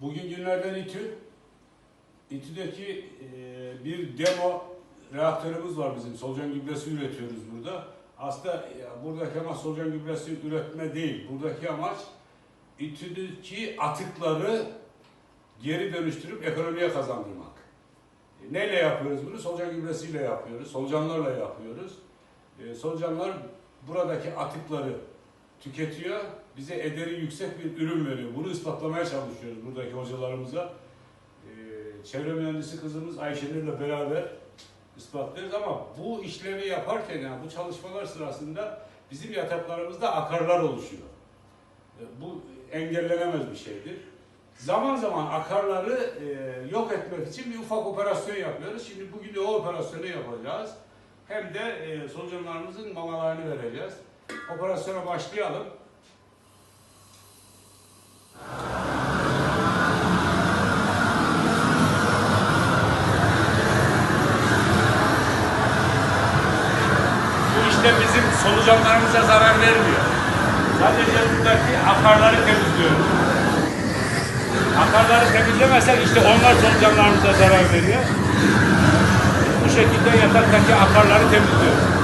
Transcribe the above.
Bugün günlerden İTÜ. İTÜ'deki e, bir demo reaktörümüz var bizim. Solucan gübresi üretiyoruz burada. Aslında buradaki amaç solucan gübresi üretme değil. Buradaki amaç İTÜ'deki atıkları geri dönüştürüp ekonomiye kazandırmak. E, neyle yapıyoruz bunu? Solucan gübresiyle yapıyoruz. Solucanlarla yapıyoruz. E, solucanlar buradaki atıkları tüketiyor. Bize ederi yüksek bir ürün veriyor. Bunu ispatlamaya çalışıyoruz buradaki hocalarımıza. Ee, çevre mühendisi kızımız Ayşenur'la beraber ispatlıyoruz ama bu işlemi yaparken yani bu çalışmalar sırasında bizim yataklarımızda akarlar oluşuyor. Ee, bu engellenemez bir şeydir. Zaman zaman akarları e, yok etmek için bir ufak operasyon yapıyoruz. Şimdi bugün de o operasyonu yapacağız. Hem de e, solucanlarımızın mamalarını vereceğiz. Operasyona başlayalım. Bu işte bizim solucanlarımıza zarar vermiyor. Sadece buradaki akarları temizliyoruz. Akarları temizlemezsek işte onlar solucanlarımıza zarar veriyor. Bu şekilde yataktaki akarları temizliyoruz.